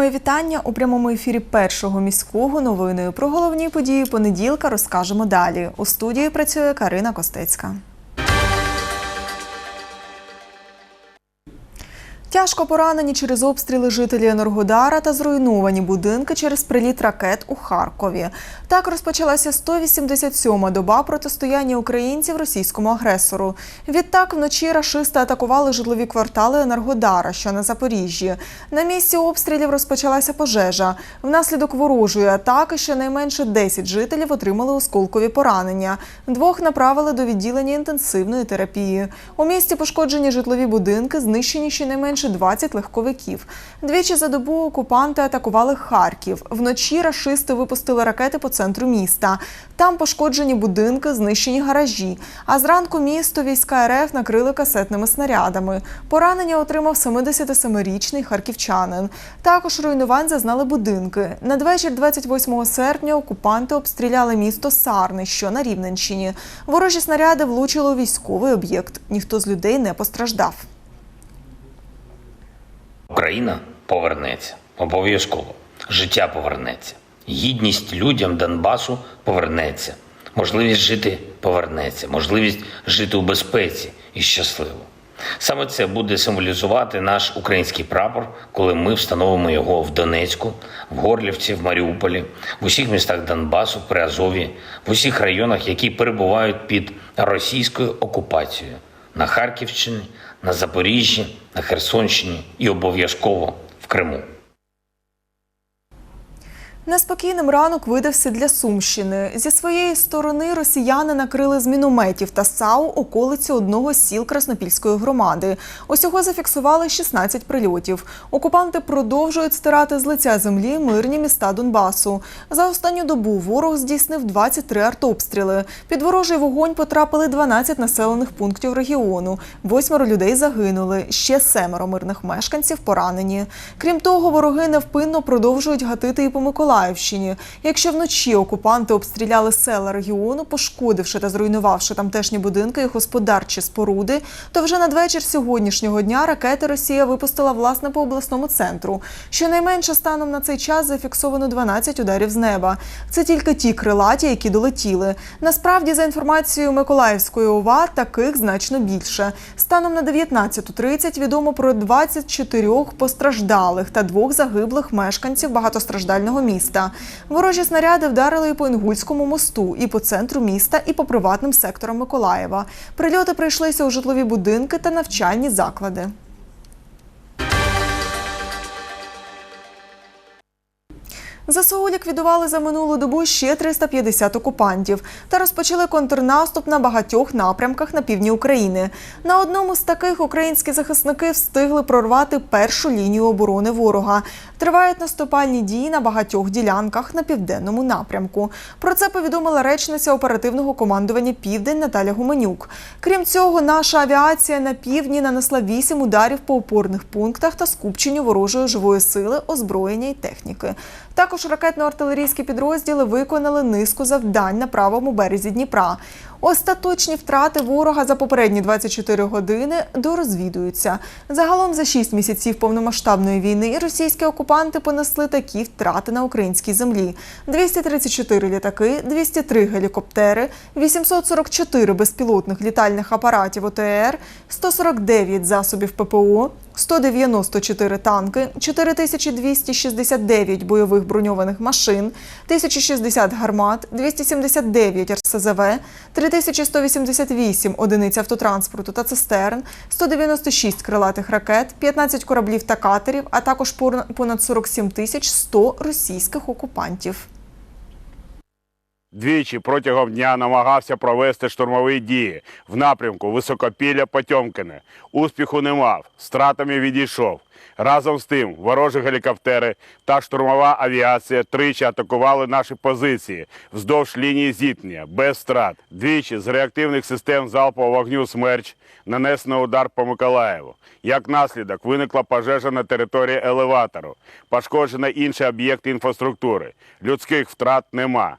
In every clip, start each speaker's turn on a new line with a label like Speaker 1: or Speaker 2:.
Speaker 1: Моє вітання у прямому ефірі першого міського новиною Про головні події понеділка розкажемо далі. У студії працює Карина Костецька. Тяжко поранені через обстріли жителі Енергодара та зруйновані будинки через приліт ракет у Харкові. Так розпочалася 187-ма доба протистояння українців російському агресору. Відтак вночі рашисти атакували житлові квартали Енергодара, що на Запоріжжі. На місці обстрілів розпочалася пожежа. Внаслідок ворожої атаки щонайменше 10 жителів отримали осколкові поранення. Двох направили до відділення інтенсивної терапії. У місті пошкоджені житлові будинки, знищені щонайменше 20 легковиків. Двічі за добу окупанти атакували Харків. Вночі рашисти випустили ракети по центру міста. Там пошкоджені будинки, знищені гаражі. А зранку місто війська РФ накрили касетними снарядами. Поранення отримав 77-річний харківчанин. Також руйнувань зазнали будинки. Надвечір 28 серпня окупанти обстріляли місто Сарни, що на Рівненщині. Ворожі снаряди влучили у військовий об'єкт. Ніхто з людей не постраждав.
Speaker 2: Україна повернеться обов'язково. Життя повернеться. Гідність людям Донбасу повернеться. Можливість жити повернеться. Можливість жити у безпеці і щасливо. Саме це буде символізувати наш український прапор, коли ми встановимо його в Донецьку, в Горлівці, в Маріуполі, в усіх містах Донбасу, при Азові, в усіх районах, які перебувають під російською окупацією на Харківщині, на Запоріжжі, на Херсонщині і обов'язково в Криму.
Speaker 1: Неспокійним ранок видався для Сумщини. Зі своєї сторони росіяни накрили з мінометів та САУ околиці одного з сіл Краснопільської громади. Усього зафіксували 16 прильотів. Окупанти продовжують стирати з лиця землі мирні міста Донбасу. За останню добу ворог здійснив 23 артобстріли. Під ворожий вогонь потрапили 12 населених пунктів регіону. Восьмеро людей загинули. Ще семеро мирних мешканців поранені. Крім того, вороги невпинно продовжують гатити і по Миколаївщині. Якщо вночі окупанти обстріляли села регіону, пошкодивши та зруйнувавши тамтешні будинки і господарчі споруди, то вже надвечір сьогоднішнього дня ракети Росія випустила власне по обласному центру. Щонайменше станом на цей час зафіксовано 12 ударів з неба. Це тільки ті крилаті, які долетіли. Насправді, за інформацією Миколаївської ОВА, таких значно більше. Станом на 19.30 відомо про 24 постраждалих та двох загиблих мешканців багатостраждального міста. Ворожі снаряди вдарили і по Інгульському мосту, і по центру міста, і по приватним секторам Миколаєва. Прильоти прийшлися у житлові будинки та навчальні заклади. ЗСУ ліквідували за минулу добу ще 350 окупантів та розпочали контрнаступ на багатьох напрямках на півдні України. На одному з таких українські захисники встигли прорвати першу лінію оборони ворога. Тривають наступальні дії на багатьох ділянках на південному напрямку. Про це повідомила речниця оперативного командування Південь Наталя Гуменюк. Крім цього, наша авіація на півдні нанесла вісім ударів по опорних пунктах та скупченню ворожої живої сили, озброєння і техніки. Також ракетно-артилерійські підрозділи виконали низку завдань на правому березі Дніпра. Остаточні втрати ворога за попередні 24 години дорозвідуються. Загалом за 6 місяців повномасштабної війни російські окупанти понесли такі втрати на українській землі: 234 літаки, 203 гелікоптери, 844 безпілотних літальних апаратів ОТР, 149 засобів ППО, 194 танки, 4269 бойових броньованих машин, 1060 гармат, 279 РСЗВ, 3188 одиниць автотранспорту та цистерн, 196 крилатих ракет, 15 кораблів та катерів, а також понад 47 тисяч 100 російських окупантів.
Speaker 3: Двічі протягом дня намагався провести штурмові дії в напрямку Високопілля Потьомкине. Успіху не мав, стратами відійшов. Разом з тим, ворожі гелікоптери та штурмова авіація тричі атакували наші позиції вздовж лінії зіткнення без страт. Двічі з реактивних систем залпового вогню «Смерч» нанесено удар по Миколаєву. Як наслідок виникла пожежа на території елеватору, пошкоджено інші об'єкти інфраструктури. Людських втрат нема.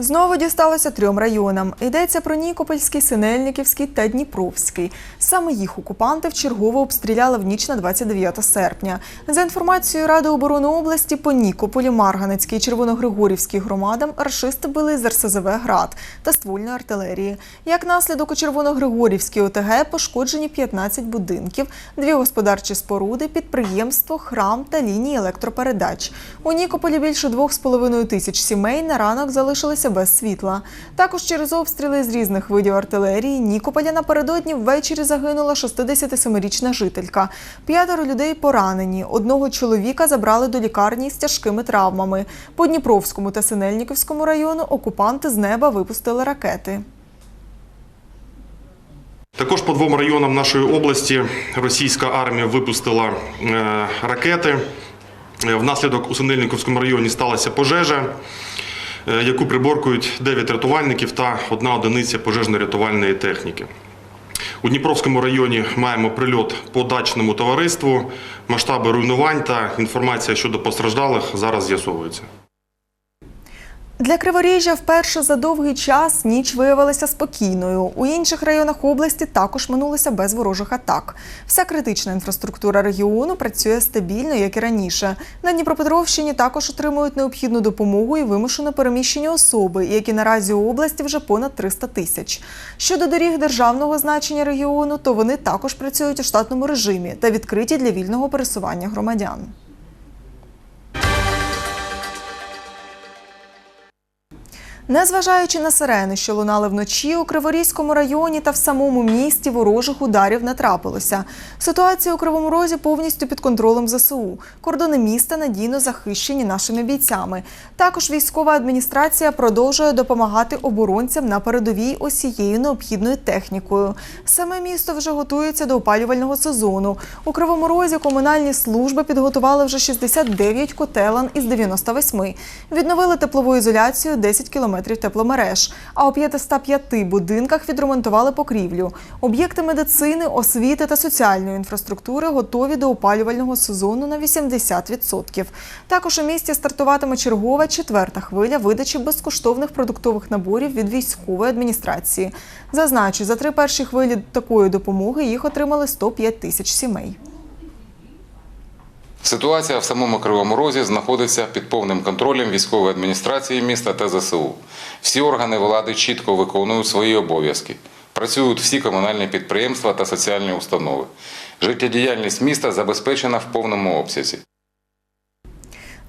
Speaker 1: Знову дісталося трьом районам. Йдеться про Нікопольський, Синельниківський та Дніпровський. Саме їх окупанти вчергово обстріляли в ніч на 29 серпня. За інформацією Ради оборони області, по Нікополі, Марганецькій Червоногригорівській громадам рашисти били з РСЗВ «Град» та ствольної артилерії. Як наслідок у Червоногригорівській ОТГ пошкоджені 15 будинків, дві господарчі споруди, підприємство, храм та лінії електропередач. У Нікополі більше 2,5 тисяч сімей на ранок залишилися без світла. Також через обстріли з різних видів артилерії Нікополя напередодні ввечері загинула 67-річна жителька. П'ятеро людей поранені. Одного чоловіка забрали до лікарні з тяжкими травмами. По Дніпровському та Синельниківському району окупанти з неба випустили ракети.
Speaker 4: Також по двом районам нашої області російська армія випустила е, ракети. Е, Внаслідок у Синельниковському районі сталася пожежа, яку приборкують 9 рятувальників та одна одиниця пожежно-рятувальної техніки. У Дніпровському районі маємо прильот по дачному товариству, масштаби руйнувань та інформація щодо постраждалих зараз з'ясовується.
Speaker 1: Для Криворіжжя вперше за довгий час ніч виявилася спокійною. У інших районах області також минулося без ворожих атак. Вся критична інфраструктура регіону працює стабільно, як і раніше. На Дніпропетровщині також отримують необхідну допомогу і вимушено переміщені особи, які наразі у області вже понад 300 тисяч. Щодо доріг державного значення регіону, то вони також працюють у штатному режимі та відкриті для вільного пересування громадян. Незважаючи на сирени, що лунали вночі, у Криворізькому районі та в самому місті ворожих ударів не трапилося. Ситуація у Кривому Розі повністю під контролем ЗСУ. Кордони міста надійно захищені нашими бійцями. Також військова адміністрація продовжує допомагати оборонцям на передовій усією необхідною технікою. Саме місто вже готується до опалювального сезону. У Кривому Розі комунальні служби підготували вже 69 котелень із 98. Відновили теплову ізоляцію 10 кілометрів тепломереж. А у 505 будинках відремонтували покрівлю. Об'єкти медицини, освіти та соціальної інфраструктури готові до опалювального сезону на 80%. Також у місті стартуватиме чергова четверта хвиля видачі безкоштовних продуктових наборів від військової адміністрації. Зазначу, за три перші хвилі такої допомоги їх отримали 105 тисяч сімей.
Speaker 5: Ситуація в самому Кривому Розі знаходиться під повним контролем військової адміністрації міста та ЗСУ. Всі органи влади чітко виконують свої обов'язки. Працюють всі комунальні підприємства та соціальні установи. Життєдіяльність міста забезпечена в повному обсязі.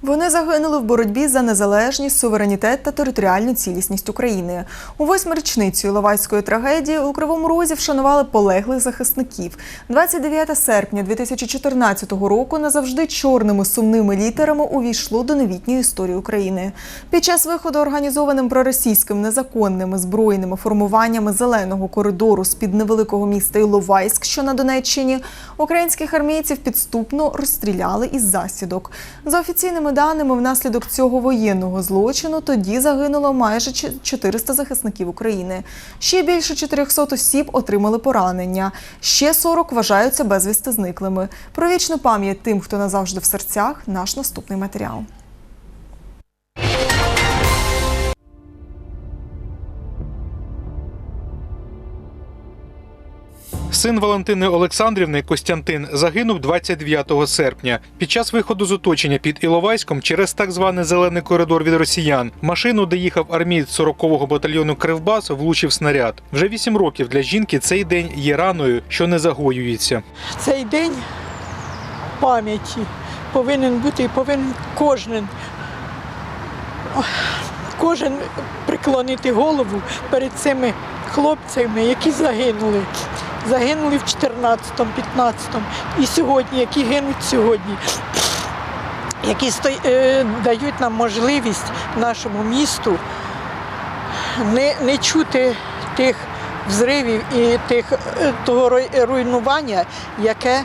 Speaker 1: Вони загинули в боротьбі за незалежність, суверенітет та територіальну цілісність України. У восьму річницю Іловайської трагедії у Кривому Розі вшанували полеглих захисників. 29 серпня 2014 року назавжди чорними сумними літерами увійшло до новітньої історії України. Під час виходу організованим проросійським незаконними збройними формуваннями зеленого коридору з під невеликого міста Іловайськ, що на Донеччині, українських армійців підступно розстріляли із засідок. За офіційними даними, внаслідок цього воєнного злочину тоді загинуло майже чи- 400 захисників України. Ще більше 400 осіб отримали поранення. Ще 40 вважаються безвісти зниклими. Про вічну пам'ять тим, хто назавжди в серцях, наш наступний матеріал.
Speaker 6: Син Валентини Олександрівни Костянтин загинув 29 серпня під час виходу з оточення під Іловайськом через так званий зелений коридор від росіян. Машину, де їхав армієць 40-го батальйону Кривбас, влучив снаряд. Вже вісім років для жінки цей день є раною, що не загоюється.
Speaker 7: Цей день пам'яті повинен бути і повинен кожен, кожен приклонити голову перед цими хлопцями, які загинули. Загинули в 14-му, 15-му і сьогодні, які гинуть сьогодні, які е, дають нам можливість нашому місту не, не чути тих взривів і тих, е, того руй- руйнування, яке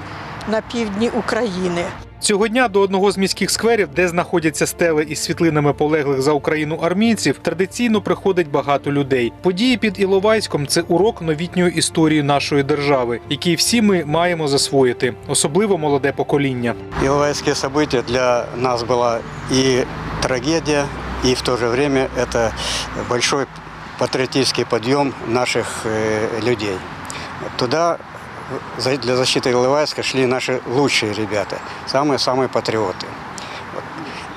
Speaker 7: на півдні України.
Speaker 6: Цього дня до одного з міських скверів, де знаходяться стели із світлинами полеглих за Україну армійців, традиційно приходить багато людей. Події під Іловайськом це урок новітньої історії нашої держави, який всі ми маємо засвоїти, особливо молоде покоління.
Speaker 8: Иловайские события для нас была и трагедия, и в то же время это большой патриотический подъем наших э, людей. Туда за- для защиты Иловайска шли наши лучшие ребята, самые-самые патриоты. Вот.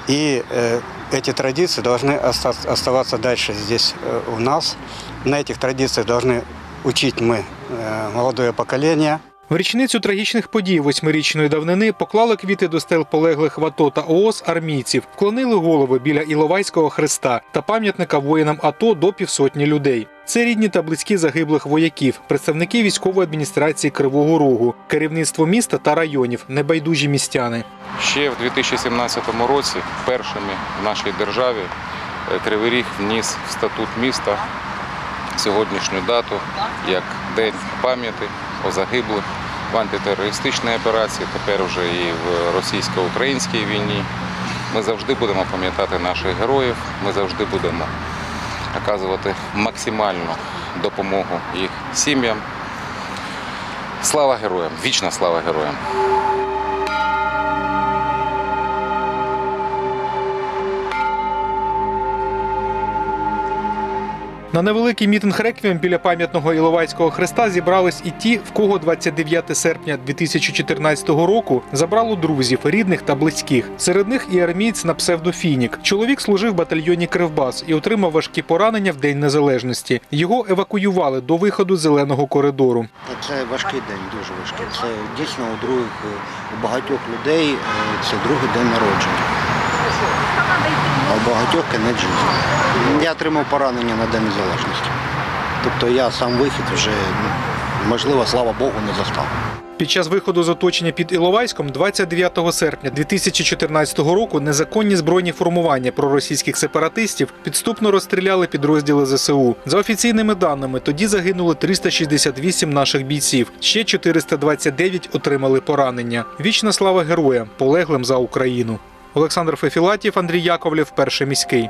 Speaker 8: И э, эти традиции должны оста- оставаться дальше здесь э, у нас. На этих традициях должны учить мы э, молодое поколение.
Speaker 6: В річницю трагічних подій восьмирічної давнини поклали квіти до стел полеглих в АТО та ООС армійців, вклонили голови біля Іловайського хреста та пам'ятника воїнам АТО до півсотні людей. Це рідні та близькі загиблих вояків, представники військової адміністрації Кривого Рогу, керівництво міста та районів, небайдужі містяни.
Speaker 5: Ще в 2017 році першими в нашій державі е, Кривий Ріг вніс в статут міста сьогоднішню дату як День пам'яті о загиблих в антитерористичній операції, тепер вже і в російсько-українській війні. Ми завжди будемо пам'ятати наших героїв, ми завжди будемо оказувати максимальну допомогу їх сім'ям. Слава героям! Вічна слава героям!
Speaker 6: На невеликий мітинг реквієм біля пам'ятного Іловайського хреста зібрались і ті, в кого 29 серпня 2014 року забрало друзів, рідних та близьких. Серед них і армієць на псевдо Фінік. Чоловік служив в батальйоні Кривбас і отримав важкі поранення в День Незалежності. Його евакуювали до виходу зеленого коридору.
Speaker 9: Це важкий день, дуже важкий. Це дійсно у других у багатьох людей е, це другий день народження. А у багатьох кінець. Я отримав поранення на День Незалежності. Тобто я сам вихід вже, ну, можливо, слава Богу, не застав.
Speaker 6: Під час виходу з оточення під Іловайськом 29 серпня 2014 року незаконні збройні формування проросійських сепаратистів підступно розстріляли підрозділи ЗСУ. За офіційними даними, тоді загинули 368 наших бійців. Ще 429 отримали поранення. Вічна слава героям, полеглим за Україну. Олександр Фефілатів, Андрій Яковлєв, перший міський.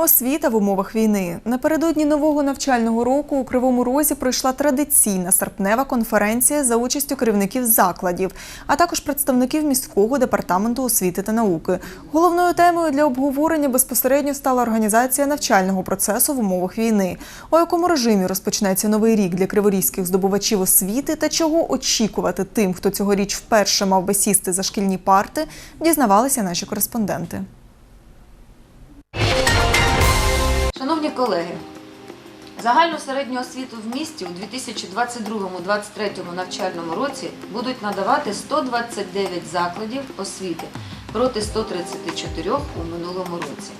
Speaker 1: Освіта в умовах війни. Напередодні нового навчального року у Кривому Розі пройшла традиційна серпнева конференція за участю керівників закладів, а також представників міського департаменту освіти та науки. Головною темою для обговорення безпосередньо стала організація навчального процесу в умовах війни, у якому режимі розпочнеться новий рік для криворізьких здобувачів освіти та чого очікувати тим, хто цьогоріч вперше мав би сісти за шкільні парти, дізнавалися наші кореспонденти.
Speaker 10: Шановні колеги, загальну середню освіту в місті у 2022-2023 навчальному році будуть надавати 129 закладів освіти проти 134 у минулому році.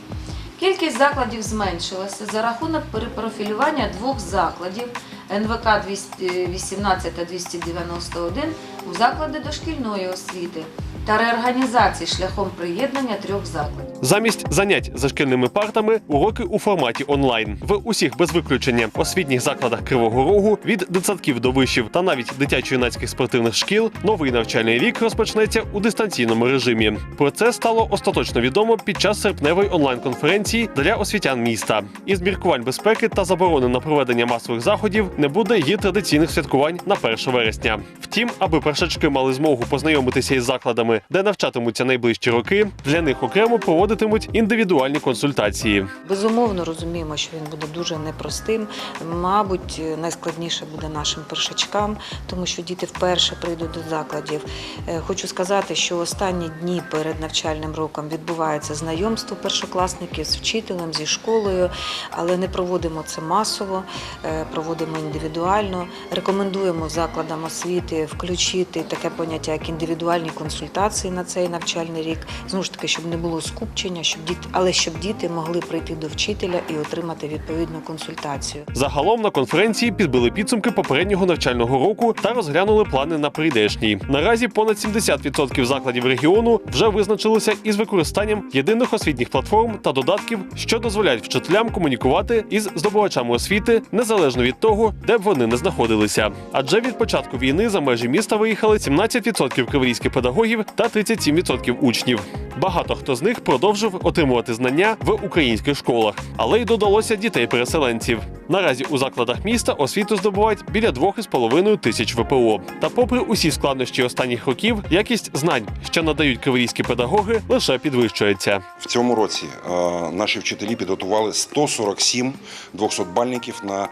Speaker 10: Кількість закладів зменшилася за рахунок перепрофілювання двох закладів НВК 218 та 291 у заклади дошкільної освіти та реорганізації шляхом приєднання трьох закладів.
Speaker 11: Замість занять за шкільними партами уроки у форматі онлайн в усіх без виключення освітніх закладах Кривого Рогу від дитсадків до вишів та навіть дитячо-юнацьких спортивних шкіл новий навчальний рік розпочнеться у дистанційному режимі. Про це стало остаточно відомо під час серпневої онлайн-конференції для освітян міста. Із міркувань безпеки та заборони на проведення масових заходів не буде і традиційних святкувань на 1 вересня. Втім, аби першачки мали змогу познайомитися із закладами, де навчатимуться найближчі роки, для них окремо проводитимуть індивідуальні консультації.
Speaker 10: Безумовно розуміємо, що він буде дуже непростим. Мабуть, найскладніше буде нашим першачкам, тому що діти вперше прийдуть до закладів. Е, Хочу сказати, що останні дні перед навчальним роком відбувається знайомство першокласників з вчителем, зі школою, але не проводимо це масово, е, проводимо індивідуально. Рекомендуємо закладам освіти включити таке поняття, як індивідуальні консультації на цей навчальний рік. Знову ж щоб не було скупчення, щоб діти, але щоб діти могли прийти до вчителя і отримати відповідну консультацію.
Speaker 11: Загалом на конференції підбили підсумки попереднього навчального року та розглянули плани на прийдешній. Наразі понад 70% закладів регіону вже визначилися із використанням єдиних освітніх платформ та додатків, що дозволяють вчителям комунікувати із здобувачами освіти незалежно від того, де б вони не знаходилися. Адже від початку війни за межі міста виїхали 17% криворізьких педагогів та 37% учнів. Багато хто з них продовжив отримувати знання в українських школах, але й додалося дітей-переселенців. Наразі у закладах міста освіту здобувають біля 2,5 тисяч ВПО. Та, попри усі складнощі останніх років, якість знань, що надають криворізькі педагоги, лише підвищується.
Speaker 12: В цьому році е, наші вчителі підготували 147 200-бальників на, е,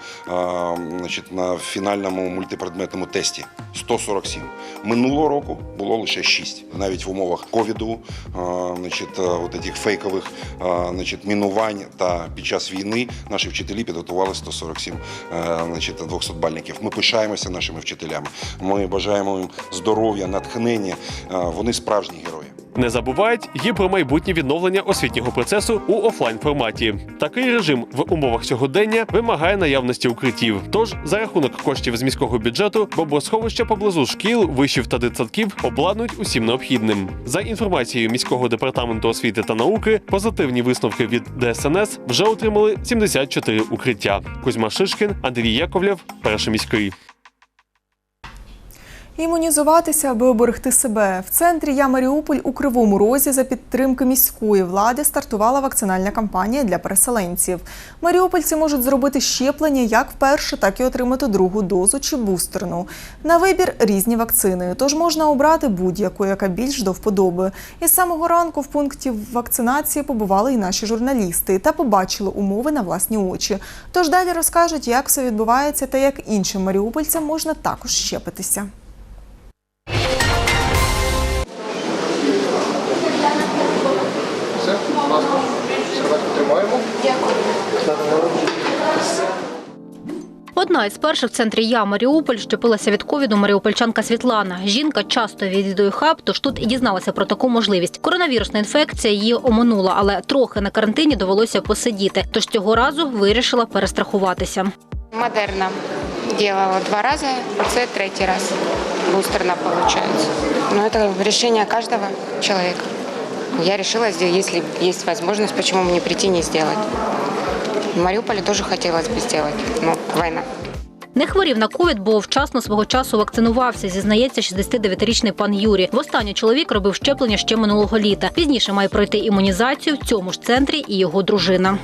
Speaker 12: значить, на фінальному мультипредметному тесті. 147. Минулого року було лише 6. Навіть в умовах ковіду, е, значить, е, от этих фейкових е, значить, мінувань та під час війни наші вчителі підготували 147 е, значить, 200-бальників. Ми пишаємося нашими вчителями. Ми бажаємо їм здоров'я, натхнення. Вони справжні герої.
Speaker 11: Не забувають і про майбутнє відновлення освітнього процесу у офлайн форматі. Такий режим в умовах сьогодення вимагає наявності укриттів. Тож за рахунок коштів з міського бюджету бомбосховища поблизу шкіл, вишів та дитсадків обладнують усім необхідним. За інформацією міського департаменту освіти та науки, позитивні висновки від ДСНС вже отримали 74 укриття. Кузьма Шишкін, Андрій Яковлєв, перший міський.
Speaker 1: Імунізуватися, аби оберегти себе. В центрі Я Маріуполь у Кривому Розі за підтримки міської влади стартувала вакцинальна кампанія для переселенців. Маріупольці можуть зробити щеплення як вперше, так і отримати другу дозу чи бустерну. На вибір різні вакцини, тож можна обрати будь-яку, яка більш до вподоби. І з самого ранку в пункті вакцинації побували і наші журналісти та побачили умови на власні очі. Тож далі розкажуть, як все відбувається та як іншим маріупольцям можна також щепитися.
Speaker 13: Одна із перших в центрі Я Маріуполь щепилася від ковіду маріупольчанка Світлана. Жінка часто відвідує хаб, тож тут і дізналася про таку можливість. Коронавірусна інфекція її оминула, але трохи на карантині довелося посидіти. Тож цього разу вирішила перестрахуватися.
Speaker 14: Модерна. Делала два раза, це третій раз. Бустерна получается. Но это решение каждого человека. Я решила, если есть возможность, почему мне прийти не сделать. В Мариуполе тоже хотелось бы сделать, но война.
Speaker 13: Не хворів на ковід, бо вчасно свого часу вакцинувався, зізнається 69-річний пан Юрій. Востаннє чоловік робив щеплення ще минулого літа. Пізніше має пройти імунізацію в цьому ж центрі і його дружина.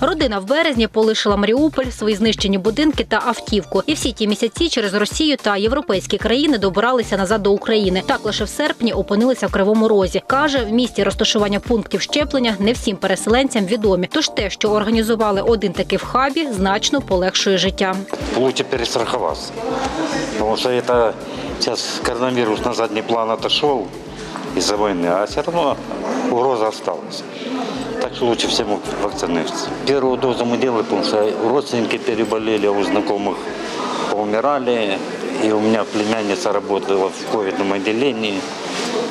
Speaker 13: Родина в березні полишила Маріуполь, свої знищені будинки та автівку. І всі ті місяці через Росію та європейські країни добиралися назад до України. Так лише в серпні опинилися в Кривому Розі. Каже, в місті розташування пунктів щеплення не всім переселенцям відомі. Тож те, що організували один такий в хабі, значно полегшує життя.
Speaker 15: лучше перестраховаться. Потому что это сейчас коронавирус на задний план отошел из-за войны, а все равно угроза осталась. Так что лучше всем вакцинироваться. Первую дозу мы делали, потому что родственники переболели, а у знакомых поумирали. И у меня племянница работала в ковидном отделении.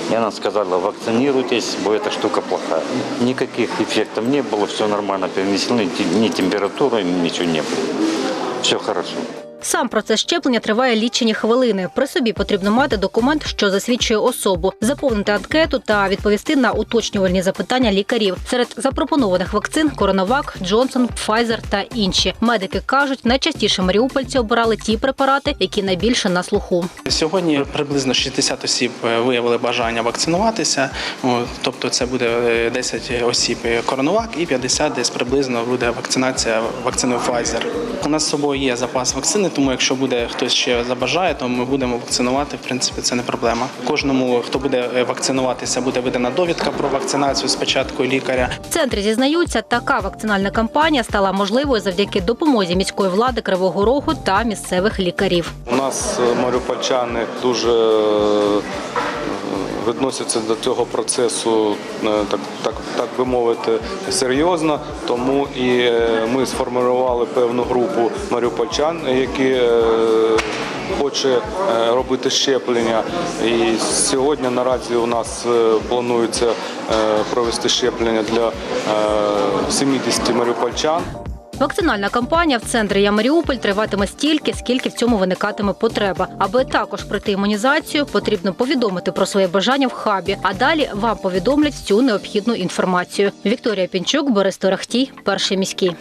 Speaker 15: И она сказала, вакцинируйтесь, бо эта штука плохая. Никаких эффектов не было, все нормально перенесло, ни ни температуры, ничего не было. Все хорошо.
Speaker 13: Сам процес щеплення триває лічені хвилини. При собі потрібно мати документ, що засвідчує особу, заповнити анкету та відповісти на уточнювальні запитання лікарів. Серед запропонованих вакцин Коронавак, Джонсон, Пфайзер та інші. Медики кажуть, найчастіше маріупольці обирали ті препарати, які найбільше на слуху.
Speaker 16: Сьогодні приблизно 60 осіб е, виявили бажання вакцинуватися. Тобто це буде е, 10 осіб коронавак і 50 десь приблизно буде вакцинація вакциною Pfizer. У нас з собою є запас вакцини, тому якщо буде хтось ще забажає, то ми будемо вакцинувати. В принципі, це не проблема. Кожному, хто буде е, вакцинуватися, буде видана довідка про вакцинацію спочатку лікаря.
Speaker 13: В центрі зізнаються, така вакцинальна кампанія стала можливою завдяки допомозі міської влади Кривого Рогу та місцевих лікарів.
Speaker 17: У нас е, маріупольчани дуже е, відносяться до цього процесу, е, так, так, так би мовити, серйозно. Тому і е, ми сформували певну групу маріупольчан, які е, хоче робити щеплення. І сьогодні наразі у нас планується провести щеплення для е, 70 маріупольчан.
Speaker 13: Вакцинальна кампанія в центрі Я Маріуполь триватиме стільки, скільки в цьому виникатиме потреба. Аби також пройти імунізацію, потрібно повідомити про своє бажання в хабі. А далі вам повідомлять всю необхідну інформацію. Вікторія Пінчук, Борис Торахтій, перший міський.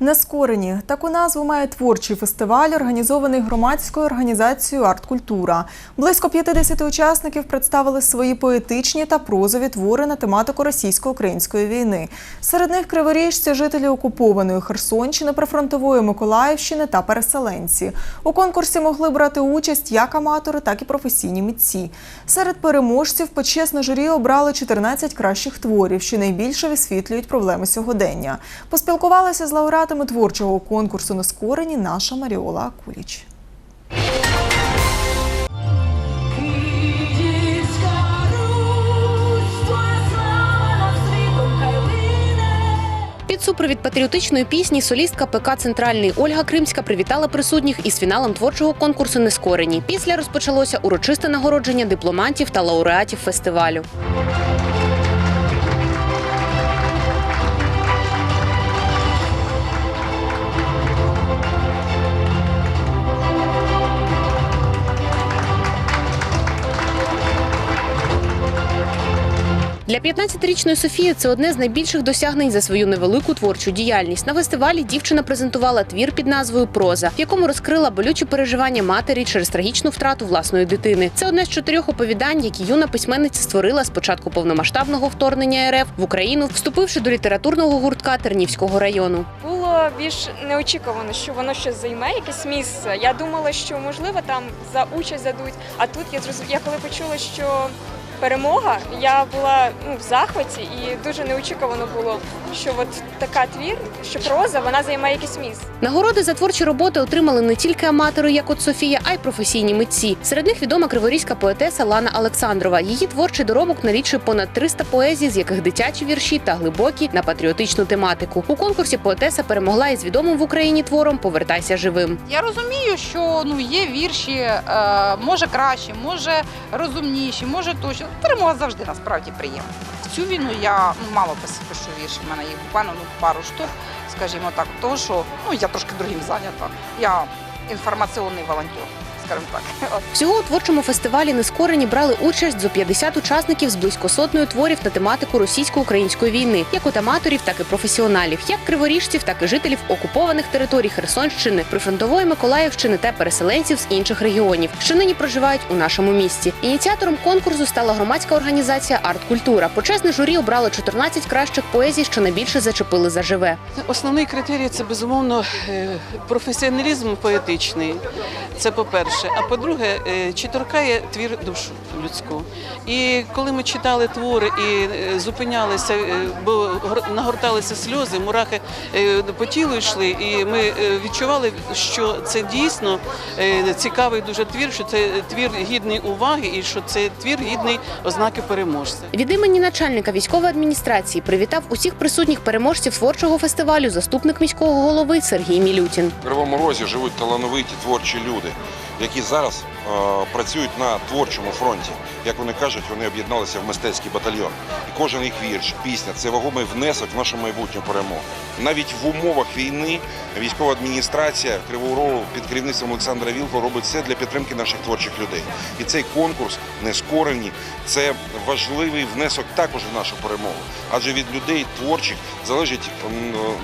Speaker 1: Нескорені таку назву має творчий фестиваль, організований громадською організацією Арткультура. Близько 50 учасників представили свої поетичні та прозові твори на тематику російсько-української війни. Серед них криворіжці, жителі окупованої Херсонщини, прифронтової Миколаївщини та переселенці. У конкурсі могли брати участь як аматори, так і професійні митці. Серед переможців почесне журі обрали 14 кращих творів, що найбільше висвітлюють проблеми сьогодення. Поспілкувалася з лауреатами творчого конкурсу «Нескорені» наша Маріола Акуліч.
Speaker 18: Під супровід патріотичної пісні солістка ПК Центральний Ольга Кримська привітала присутніх із фіналом творчого конкурсу Нескорені. Після розпочалося урочисте нагородження дипломантів та лауреатів фестивалю. Для 15-річної Софії це одне з найбільших досягнень за свою невелику творчу діяльність. На фестивалі дівчина презентувала твір під назвою Проза, в якому розкрила болючі переживання матері через трагічну втрату власної дитини. Це одне з чотирьох оповідань, які юна письменниця створила з початку повномасштабного вторгнення РФ в Україну, вступивши до літературного гуртка Тернівського району.
Speaker 19: Було більш неочікувано, що воно щось займе якесь місце. Я думала, що можливо там за участь дадуть. А тут я я коли почула, що перемога, я була ну, в захваті і дуже неочікувано було, що от така твір, що проза, вона займає якесь місце.
Speaker 18: Нагороди за творчі роботи отримали не тільки аматори, як от Софія, а й професійні митці. Серед них відома криворізька поетеса Лана Олександрова. Її творчий доробок налічує понад 300 поезій, з яких дитячі вірші та глибокі на патріотичну тематику. У конкурсі поетеса перемогла із відомим в Україні твором Повертайся живим.
Speaker 20: Я розумію, що ну є вірші, е, може кращі, може розумніші, може тощо. Перемога завжди насправді приємна. Цю війну я ну, мало пишу вірші, в мене їх буквально ну, пару штук, скажімо так, тому що ну, я трошки другим зайнята. Я інформаційний волонтер, скажімо так. От.
Speaker 18: Всього у творчому фестивалі Нескорені брали участь зо 50 учасників з близько сотнею творів на тематику російсько-української війни, як от аматорів, так і професіоналів, як криворіжців, так і жителів окупованих територій Херсонщини, прифронтової Миколаївщини та переселенців з інших регіонів, що нині проживають у нашому місті. Ініціатором конкурсу стала громадська організація Арткультура. Почесне журі обрало 14 кращих поезій, що найбільше зачепили за живе.
Speaker 21: Основний критерій це безумовно е, професіоналізм поетичний. Це по-перше. А по-друге, е, чи торкає твір душу людську. І коли ми читали твори і е, зупинялися, е, бо гор- нагорталися сльози, мурахи по тілу йшли, і ми відчували, що це дійсно цікавий дуже твір, що це твір гідний уваги і що це твір гідний ознаки переможця.
Speaker 18: Від імені начальника військової адміністрації привітав усіх присутніх переможців творчого фестивалю заступник міського голови Сергій Мілютін.
Speaker 12: В Кривому Розі живуть талановиті творчі люди, які зараз е, працюють на творчому фронті. Як вони кажуть, вони об'єдналися в мистецький батальйон. І кожен їх вірш, пісня це вагомий внесок в нашу майбутню перемогу. Навіть в умовах війни військова адміністрація Кривого під керівництвом Олександра Вілко робить все для підтримки наших творчих людей. І цей конкурс нескорені це важливий внесок також в нашу перемогу. Адже від людей творчих залежить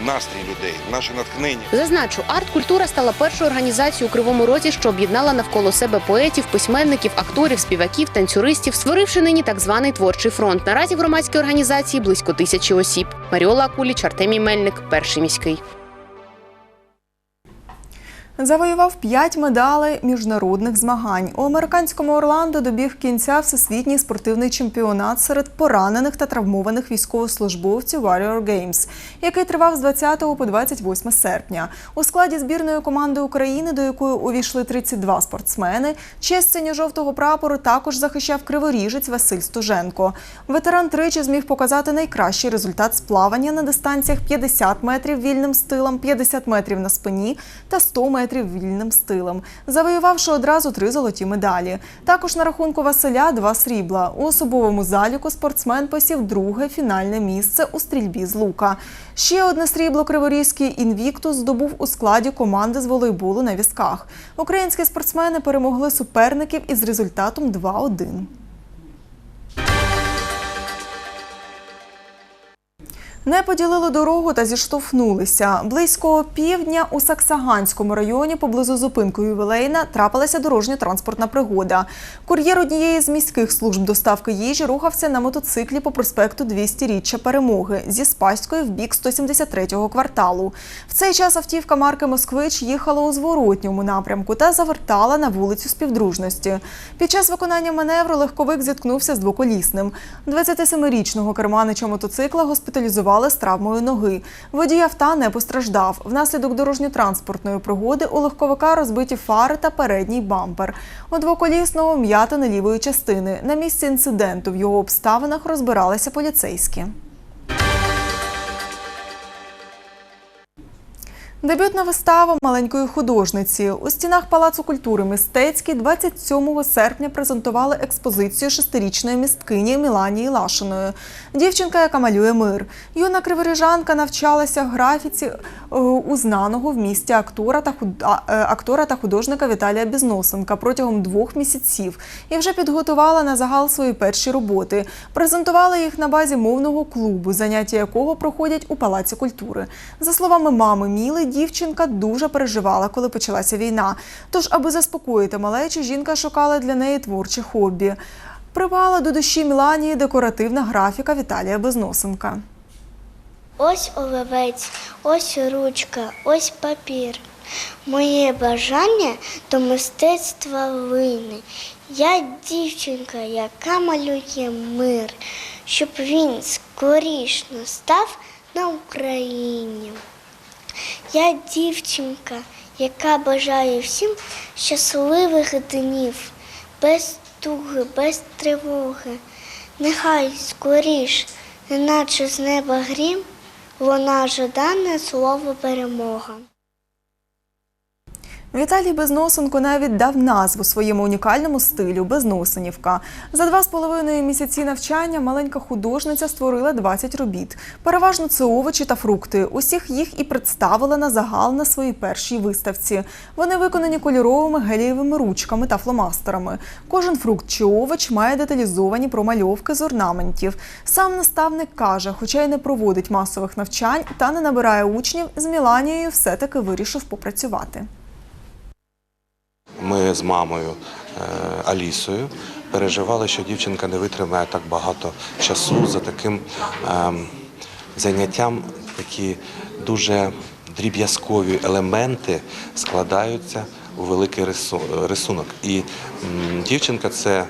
Speaker 12: настрій людей, наше натхнення.
Speaker 18: Зазначу, арт-культура стала першою організацією у Кривому Розі, що об'єднала навколо себе поетів, письменників, акторів, співаків, танцюристів, створивши нині так званий творчий фронт. Наразі в громадській організації близько тисячі осіб. Маріола Акуліч, Артемій Мельник, перший міський.
Speaker 1: Завоював п'ять медалей міжнародних змагань. У американському Орландо добіг кінця всесвітній спортивний чемпіонат серед поранених та травмованих військовослужбовців Warrior Games, який тривав з 20 по 28 серпня. У складі збірної команди України, до якої увійшли 32 спортсмени, честь синьо-жовтого прапору також захищав криворіжець Василь Стуженко. Ветеран тричі зміг показати найкращий результат з плавання на дистанціях 50 метрів вільним стилом, 50 метрів на спині та 100 метрів метрів вільним стилем, завоювавши одразу три золоті медалі. Також на рахунку Василя два срібла. У особовому заліку спортсмен посів друге фінальне місце у стрільбі з лука. Ще одне срібло Криворізький інвіктус здобув у складі команди з волейболу на візках. Українські спортсмени перемогли суперників із результатом 2-1. Не поділили дорогу та зіштовхнулися. Близько півдня у Саксаганському районі поблизу зупинки ювілейна трапилася дорожньо-транспортна пригода. Кур'єр однієї з міських служб доставки їжі рухався на мотоциклі по проспекту 200-річчя перемоги зі Спаської в бік 173-го кварталу. В цей час автівка марки Москвич їхала у зворотньому напрямку та завертала на вулицю Співдружності. Під час виконання маневру легковик зіткнувся з двоколісним. 27-річного керманича мотоцикла госпіталізували з травмою ноги. Водій авто не постраждав. Внаслідок дорожньо-транспортної пригоди у легковика розбиті фари та передній бампер. У двоколісного м'ятини лівої частини. На місці інциденту в його обставинах розбиралися поліцейські. Дебютна вистава маленької художниці. У стінах Палацу культури мистецький 27 серпня презентували експозицію шестирічної місткині Міланії Лашиної. Дівчинка, яка малює мир. Юна криворіжанка навчалася графіці е, у знаного в місті е, актора та художника Віталія Бізносенка протягом двох місяців і вже підготувала на загал свої перші роботи. Презентували їх на базі мовного клубу, заняття якого проходять у Палаці культури. За словами мами Міли, дівчинка дуже переживала, коли почалася війна. Тож, аби заспокоїти малечу, жінка шукала для неї творче хобі. Привала до душі Міланії декоративна графіка Віталія Безносенка.
Speaker 22: Ось оловець, ось ручка, ось папір. Моє бажання до мистецтва лине. Я дівчинка, яка малює мир, щоб він скоріш настав на Україні. Я дівчинка, яка бажає всім щасливих днів, без туги, без тривоги. Нехай скоріш, неначе з неба грім, вона жадане слово перемога.
Speaker 1: Віталій Безносенко навіть дав назву своєму унікальному стилю Безносенівка. За два з половиною місяці навчання маленька художниця створила 20 робіт. Переважно це овочі та фрукти. Усіх їх і представила на загал на своїй першій виставці. Вони виконані кольоровими гелієвими ручками та фломастерами. Кожен фрукт чи овоч має деталізовані промальовки з орнаментів. Сам наставник каже, хоча й не проводить масових навчань та не набирає учнів, з Міланією все-таки вирішив попрацювати.
Speaker 23: Ми з мамою е, Алісою переживали, що дівчинка не витримає так багато часу за таким ем, заняттям, такі дуже дріб'язкові елементи складаються у великий рисунок. І дівчинка це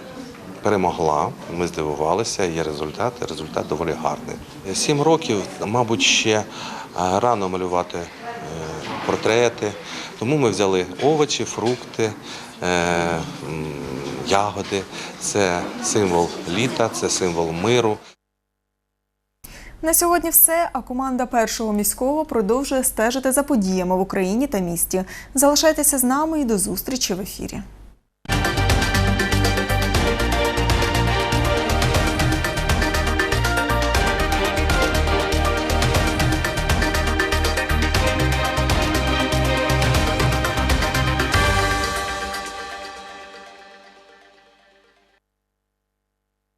Speaker 23: перемогла. Ми здивувалися, є результат. Результат доволі гарний. Сім років, мабуть, ще е, рано малювати е, портрети. Тому ми взяли овочі, фрукти, е, ягоди. Це символ літа, це символ миру.
Speaker 1: На сьогодні все. А команда першого міського продовжує стежити за подіями в Україні та місті. Залишайтеся з нами і до зустрічі в ефірі.